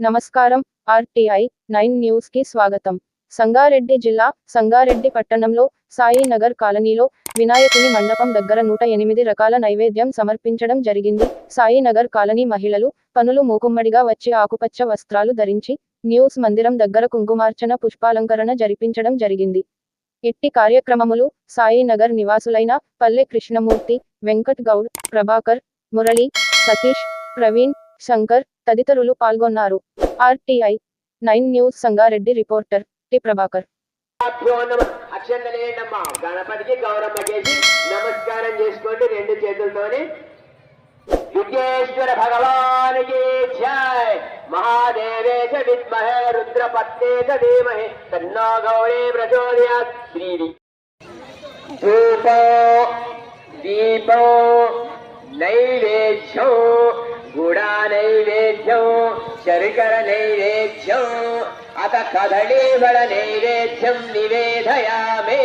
నమస్కారం RTI nine న్యూస్కి స్వాగతం. సంగారెడ్డి జిల్లా సంగారెడ్డి పట్టణంలో సాయి నగర్ కాలనీలో వినాయకుని మండపం దగ్గర నూట ఎనిమిది రకాల నైవేద్యం సమర్పించడం జరిగింది. సాయి నగర్ కాలనీ మహిళలు పనులు మూకుమ్మడిగా వచ్చి ఆకుపచ్చ వస్త్రాలు ధరించి న్యూస్ మందిరం దగ్గర కుంకుమార్చన పుష్పాలంకరణ జరిపించడం జరిగింది. ఇట్టి కార్యక్రమములు సాయి నగర్ నివాసులైన పల్లె కృష్ణమూర్తి వెంకట్ గౌడ్ ప్రభాకర్ మురళి సతీష్ ప్రవీణ్ శంకర్ తదితరులు పాల్గొన్నారు. RTI nine news Sangareddy reporter T Prabhakar. గణపతికి గౌరమ్మ చేసి నమస్కారం చేసుకోండి రెండు చేతులతోని. విఘ్నేశ్వర భగవానికి జై. మహాదేవేశ విద్మహే రుద్రపత్నే చ ధీమహి. తన్నో గౌరీ ప్రచోదయాత్ శ్రీని ధూపో దీపో నైవేద్యో. గుడా నైవేద్యం శర్కర నైవేద్యం అత కదళీఫల నైవేద్యం నివేదయామే.